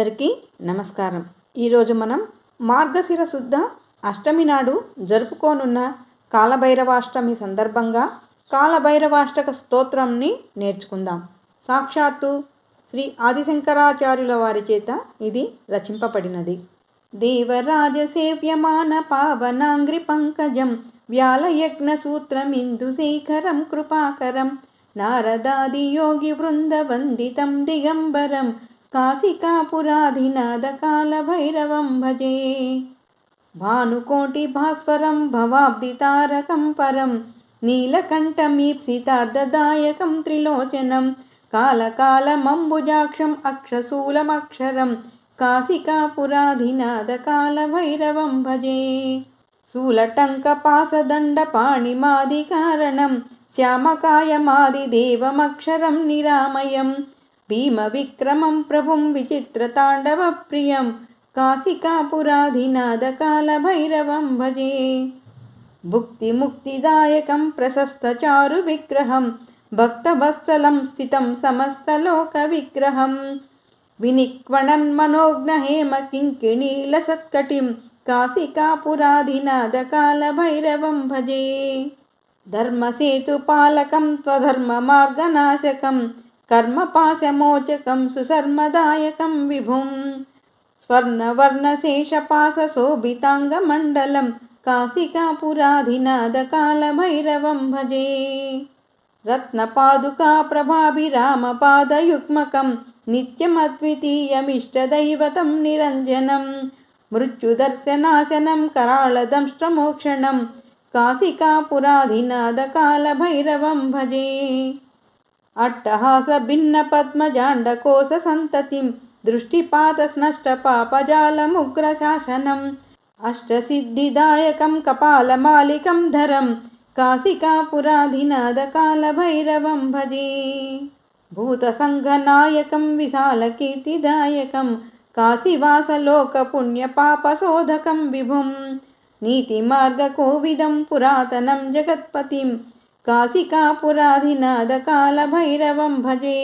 అందరికీ నమస్కారం. ఈరోజు మనం మార్గశిర శుద్ధ అష్టమి నాడు జరుపుకోనున్న కాలభైరవాష్టమి సందర్భంగా కాలభైరవాష్టక స్తోత్రంని నేర్చుకుందాం. సాక్షాత్తు శ్రీ ఆదిశంకరాచార్యుల వారి చేత ఇది రచింపబడినది. దేవరాజ సేవ్యమాన పావనాంగ్రి పంకజం వ్యాలయజ్ఞ సూత్రమిందు కృపాకరం నారదాది యోగి వృందవందితం దిగంబరం కాశికాపురాధినాథ కాలభైరవం భజే భానుకోటి భాస్వరం భవాబ్ది తారకం పరం నీలకంఠమీప్సితార్థదాయకం త్రిలోచనం కాలకాలమంబుజాక్షం అక్షశూలమక్షరం కాశికాపురాధినాథ కాలభైరవం భజే శూలటంకపాసదండపాణిమాదికారణం శ్యామకాయమాదిదేవమక్షరం నిరామయం భీమవిక్రమం ప్రభుం విచిత్రతాండవప్రియం కాశికాపురాధినాథకాలభైరవం భజే భుక్తిముక్తిదాయకం ప్రశస్తచారు విగ్రహం భక్తవత్సలం స్థితం సమస్తలోకవిగ్రహం వినిక్వణన్మనోజ్ఞహేమ కింకిణీలసత్కటిం కాశికాపురాధినాథకాలభైరవం భజే ధర్మసేతుపాలకం త్వధర్మమార్గనాశకం కర్మపాశమోచకం సుశర్మదాయకం విభుం స్వర్ణవర్ణశేషపాశోభితాంగమండలం కాశికాపురాధినాథకాలభైరవం భజే రత్నపాదుకా ప్రభాభిరామపాదయుగ్మకం నిత్యమద్వితీయమిష్టదైవతం నిరంజనం మృత్యుదర్శనాశనం कराळदंष्ट्रमोक्षणं काशिकापुराधिनाथकालभैरवं भजे अट्टहासभिन्नपद्मजाण्डकोशसन्ततिं दृष्टिपातस्नष्टपापजालमुग्रशासनम् अष्टसिद्धिदायकं कपालमालिकं धरं काशिकापुराधिनाथकालभैरवं भजे। भूतसङ्घनायकं विशालकीर्तिदायकं काशीवासलोकपुण्यपापशोधकं विभुं। नीतिमार्गकोविदं पुरातनं जगत्पतिं काशिकापुराधिनाथकालभैरवं भजे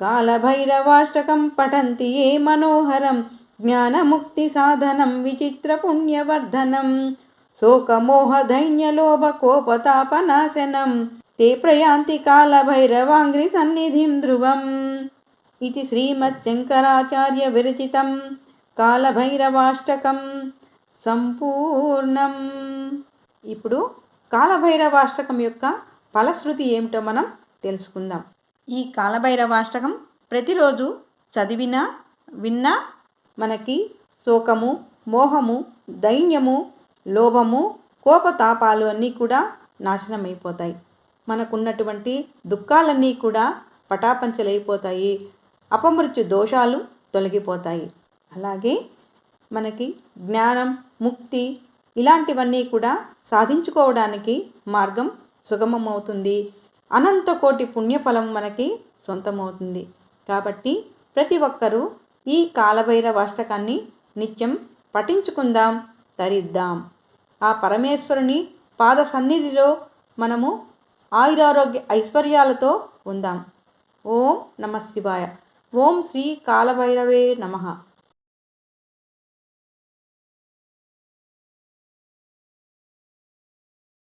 कालभैरवाष्टकं पठन्ति ये मनोहरं ज्ञानमुक्तिसाधनं विचित्रपुण्यवर्धनं शोकमोहदैन्यलोभकोपतापनाशनं ते प्रयान्ति कालभैरवाङ्घ्रिसन्निधिं ध्रुवम् ఇది శ్రీమచ్చంకరాచార్య విరచితం కాలభైరవాష్టకం సంపూర్ణం ఇప్పుడు కాలభైరవాష్టకం యొక్క ఫలశ్రుతి ఏమిటో మనం తెలుసుకుందాం. ఈ కాలభైరవాష్టకం ప్రతిరోజు చదివినా విన్నా మనకి శోకము మోహము దైన్యము లోభము కోపతాపాలు అన్నీ కూడా నాశనమైపోతాయి. మనకున్నటువంటి దుఃఖాలన్నీ కూడా పటాపంచలైపోతాయి. అపమృత్యు దోషాలు తొలగిపోతాయి. అలాగే మనకి జ్ఞానం ముక్తి ఇలాంటివన్నీ కూడా సాధించుకోవడానికి మార్గం సుగమమవుతుంది. అనంత కోటి పుణ్యఫలం మనకి సొంతమవుతుంది. కాబట్టి ప్రతి ఒక్కరూ ఈ కాలభైరవ అష్టకాన్ని నిత్యం పఠించుకుందాం తరిద్దాం ఆ పరమేశ్వరుని పాద సన్నిధిలో మనము ఆయురారోగ్య ఐశ్వర్యాలతో ఉందాం. ఓం నమ శివాయ. ఓం శ్రీ కాలభైరవే నమ.